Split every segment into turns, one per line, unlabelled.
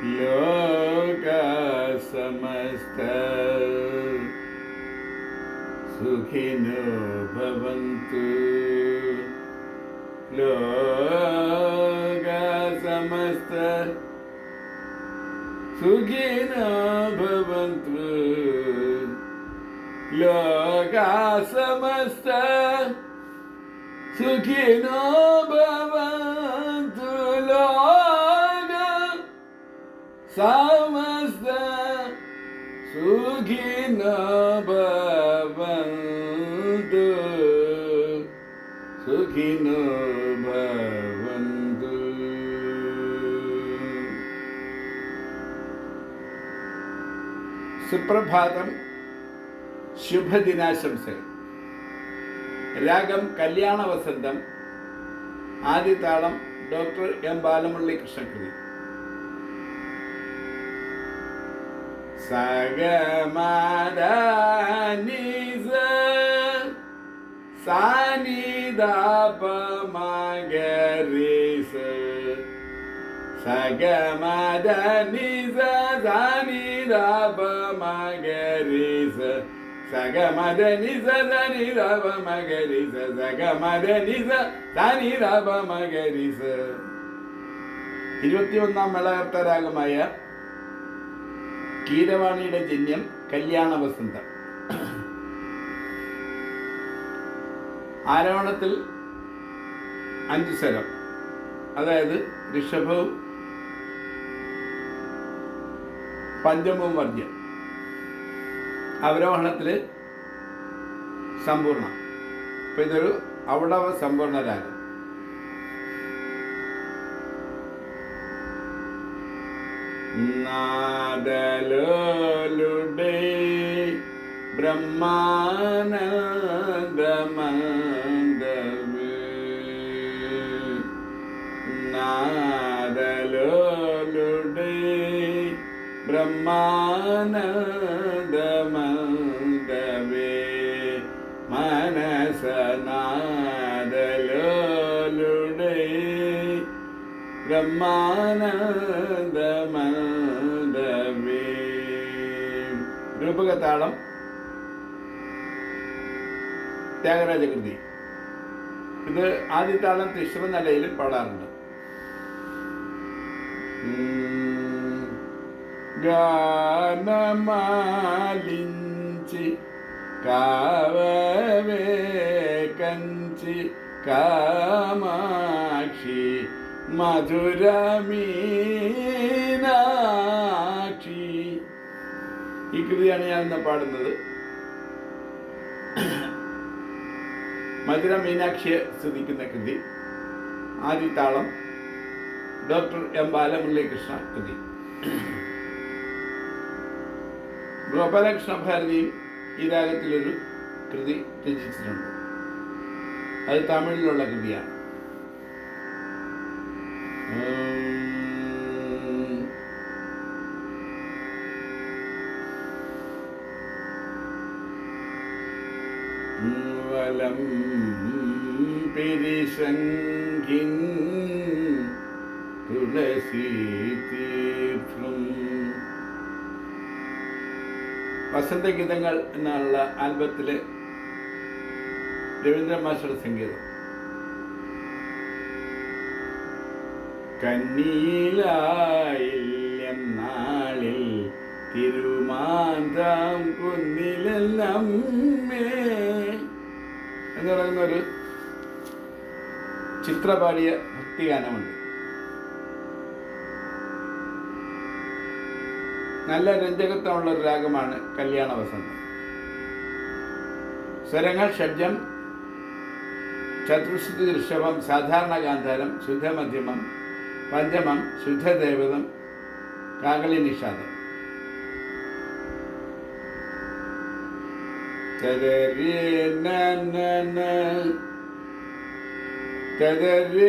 ലോക സമസ്ത സുഖിനോ ഭവന്തു ലോക സമസ്ത സുഖിനോ ഭവന്തു ലോക സമസ്ത സുഖിനോ ഭവന്തു സുപ്രഭാതം ശുഭദിനാശംസകൾ. രാഗം കല്യാണ വസന്തം ആദ്യതാളം ഡോക്ടർ എം ബാലമുള്ളി കൃഷ്ണകൃതി സനിദാപമഗരിസ സഗമദനിസ സനിദാപമഗരിസ ഇരുപത്തിയൊന്നാം മേളകർത്ത രാഗമായ കീരവാണിയുടെ ജന്യം കല്യാണ വസന്തം. ആരോഹണത്തിൽ അഞ്ച് സ്വരം. അതായത് ഋഷഭവും പഞ്ചമവും വർജ്യം അവരോഹണത്തിൽ സമ്പൂർണ. അപ്പം ഇതൊരു അവിടവ സമ്പൂർണ നാദലോലുടെ ബ്രഹ്മാനന്ദമന്ദവ് രൂപകതാളം ത്യാഗരാജകൃതി. ഇത് ആദ്യത്താളം താളം തിശ്ര നിലയിലും പാടാറുണ്ട്. ഉം. ഗാനമാലിഞ്ചി കാവവേ കഞ്ചി കാമാക്ഷി മധുരമീനാക്ഷി. ഈ കൃതിയാണ് ഞാൻ ഇന്ന് പാടുന്നത്. മധുര മീനാക്ഷിയെ സ്തുതിക്കുന്ന കൃതി ആദ്യത്താളം ഡോക്ടർ എം ബാലമുരളീകൃഷ്ണ കൃതി. ഗോപാലകൃഷ്ണ ഭാരതിയും ഈ രാഗത്തിലൊരു കൃതി രചിച്ചിട്ടുണ്ട് അത് തമിഴിലുള്ള കൃതിയാണ്. വലം പിരിശങ്കിൻ തുളസി തീർത്ഥം വസന്തഗീതങ്ങൾ എന്നുള്ള ആൽബത്തിലെ രവീന്ദ്ര മാസ്റ്റർ സംഗീതം. കണ്ണീലായില്ലെന്നാളിൽ തിരുമാന്താം കുന്നിലെല്ലേ എന്ന് പറയുന്ന ഒരു ചിത്രപാടിയ ഭക്തിഗാനമുണ്ട്. നല്ല രഞ്ജകത്വമുള്ള ഒരു രാഗമാണ് കല്യാണ വസന്തം സ്വരങ്ങൾ ഷഡ്ജം ചതുശ്രുതി ഋഷഭം സാധാരണ ഗാന്ധാരം ശുദ്ധമധ്യമം പഞ്ചമം ശുദ്ധദേവതം കാകളി നിഷാദം. തദരി തദരി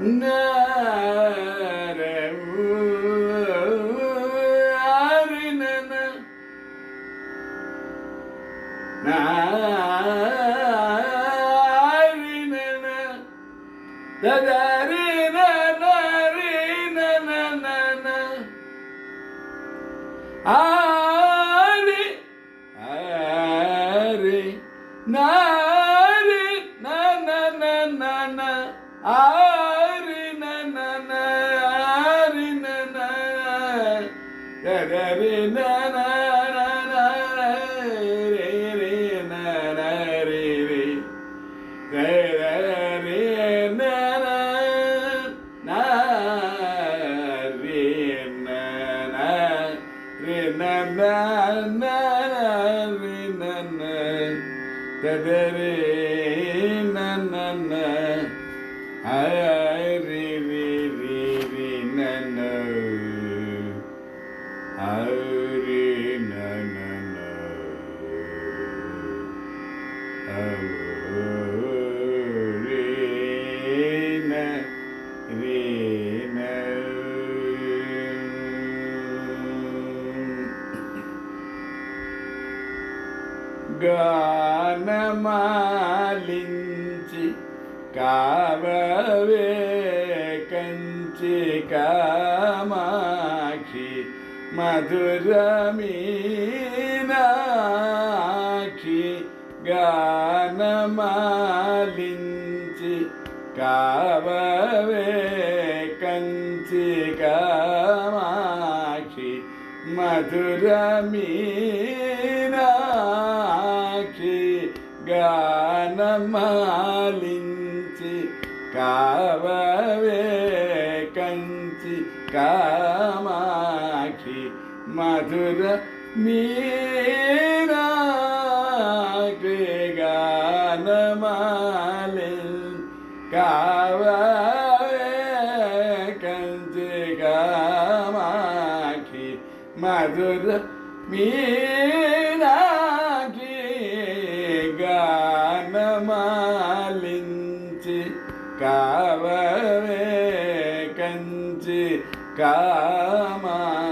No. tadare na na na ay ay గానమాలించి కావవే Kanchi Kamakshi Madhurameenakshi గానమాలించి కావవే Kanchi Kamakshi Madhurameenakshi గానమాలించి కావవే Kanchi Kamakshi మధుర మీనాక్షి గానమాలిన్ కావవే కంచి కామాక్షి మధుర మీనాక్షి காமாட்சி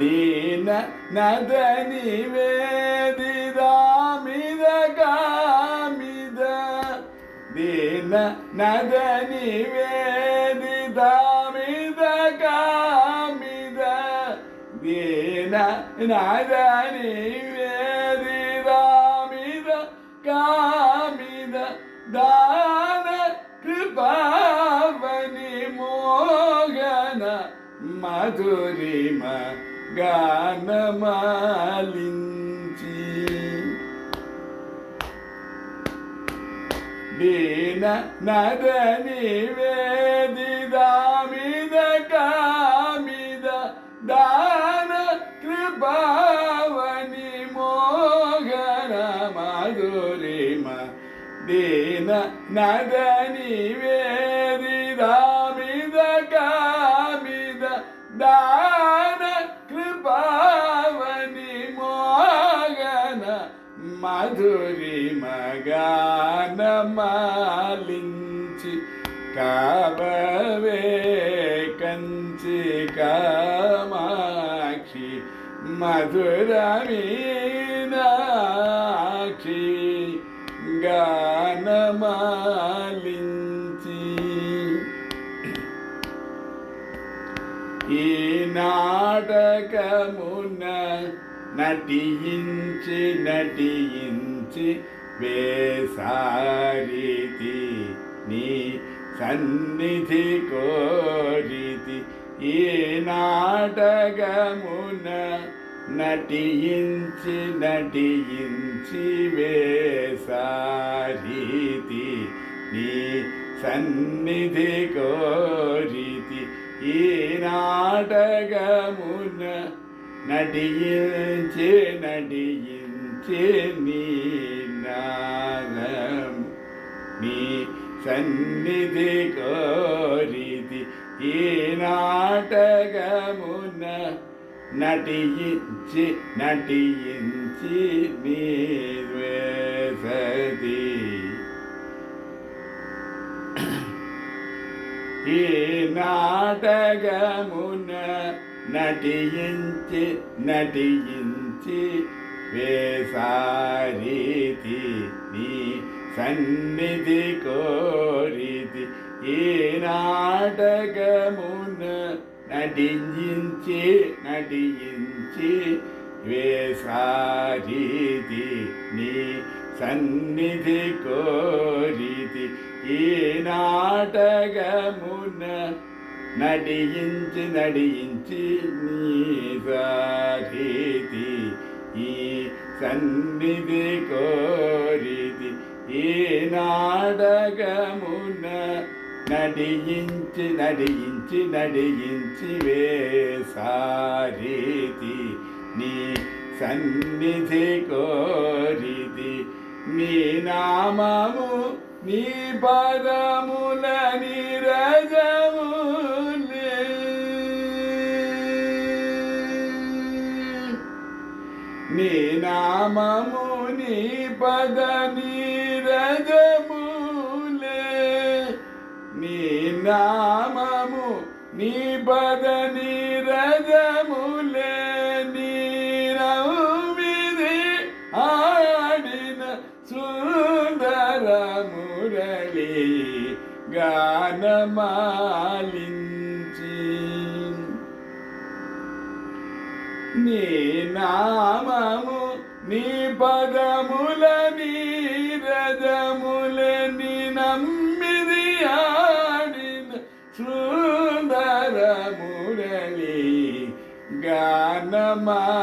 தீன நதனி வேதிதாமித காமித தீன நதனி வேதிதாமித காமித தீன நதனி దాన కృపావని మోగన మధురిమ గానమాలించి దీన నదని వే നദനി വേദിതാമിത കാമിത ദാന കൃപാവനി മോഹന മധുരി മഗാന മാലിഞ്ചി കാവവേ കഞ്ചി കാമാക്ഷി മധുരമീ ఈ నాటకమున నటించి నటించి వేసారితి. నీ సన్నిధి కోరితి. ఈ నాటకమున నటించి నటించి వేసారితి. నీ సన్నిధి కోరితి. ഈ നാടകമുന നടിയിൽ ചേ നടിയിൽ ചേ നീ നാദം നീ സന്നിധി കോരിതി ഈ നാടകമുന നടിയിച്ച് നടിയിച്ച് നീ ഈ నాటకమున నటించి నటించి వేసారీతి నీ సన్నిధి కోరితి. ఈ నాటకమున నటించి నటించి వేసారీతి నీ సన్నిధి కోరితి. ఈ నాటకమున నటించి నడించి నీ సారీతి ఈ సన్నిధి కోరితి ఈ నాటకమున నటించి నడించి నటించి వేసారీతి నీ సన్నిధి కోరితి నీ నామము నీ పదముల నిరజములే నామముని పద నీరజములే. నీ నామము నీ పద నీరజములే. నీరవిది ఆడిన సుందర మురళి గానమాలి నీ నామము నీ పదముల నీ రజముల నీ నమ్మిది ఆడిన సుందర మురళి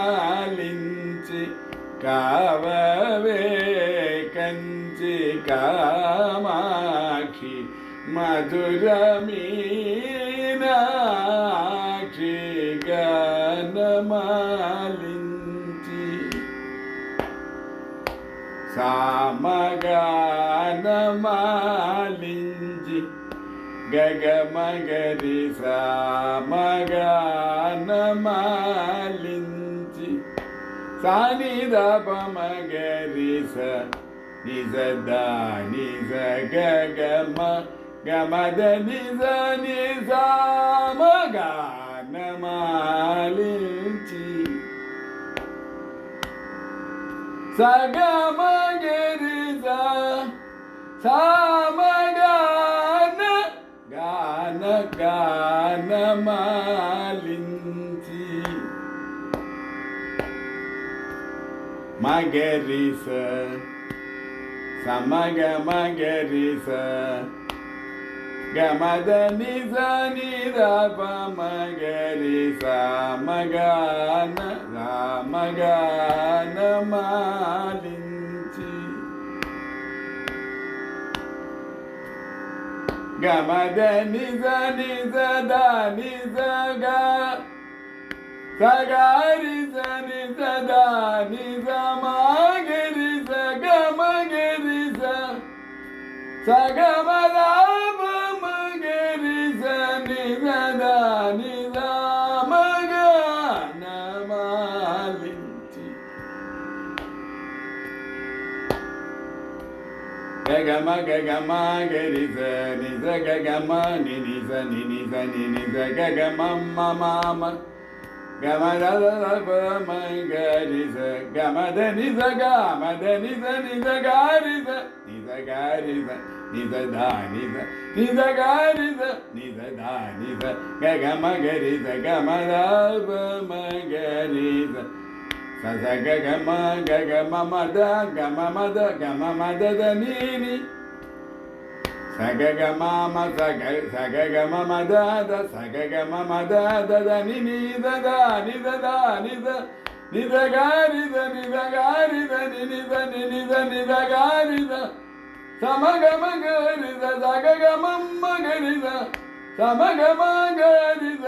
గానమాలించి కావవే కంచి కామాక్షి మధురమీ సామగానమాలించి గగమగరి సామగానమాలించి సాని దపమగరి స నిజ నిజ గగమ గమద నిజ నిజామగానమాలించి sagamagereza samagana gana gana malinti magereza samagamagereza గమద నిజ నిద పమగరి మగాన రామగాన మాలించి గమద నిజ నిజ ద నిజ గా సగారి సని సదా నిజ మాగరి సగమగరి స గగమ గగమ గరి స నిజ గగమ ని నిజ ని నిజ ని నిజ గగమ మమ గమద మగరిస గమద నిజ గమద నిజ నిజ గారిస నిజ గారిస నిజ ధా నిజ నిజ గారిస నిజ ధా నిజ గగమ గరిస గమద మగరిస ಸಸ ಗ ಗಮ ಗ ಗಮ ಮದ ಗಮ ಮದ ಗಮ ಮದದ ನೀನಿ ಸ ಗ ಗಮ ಮ ಸ ಗ ಸ ಗ ಗಮ ಮದ ದ ಸ ಗ ಗಮ ಮದ ದದ ನಿ ನಿ ದದ ನಿ ದದ ನಿ ದ ನಿ ದ ಗ ರಿ ದ ನಿ ದ ಗ ರಿ ದ ನಿ ನಿ ದ ನಿ ನಿ ದ ನಿ ದ ಗ ರಿ ದ ಸಮ ಗಮ ಗ ರಿ ದ ಸ ಗ ಗಮ ಮ ಗ ರಿ ದ ಸಮ ಗಮ ಗ ರಿ ದ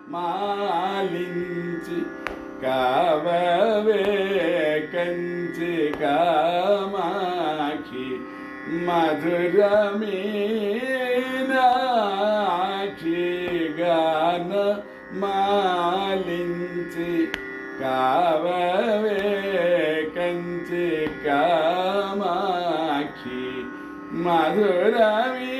ద ని ద ని ద ద ని ద ని ద గ ని ద ని ద గ ని ద ని ద ద ని ద ని ద గ ని ద ని ద ద ని ద గ గ మ గ రి ద గ గ మ గ గ మ గ రి ద గ మ ద ని ద ని ద ప మ గ రి ద గ మ ద ని ద ని ద ప మ గ రి ద గ మ ద ని ద ద ని ని ద ద ప ప మ మ గ గ రి ద స మ గ స మ గ స మ గ న మాలించి కావవే కంచి కామాక్షి మధురమీనాక్షి గాన మాలించి కావవే కంచి కామాక్షి మధురమీ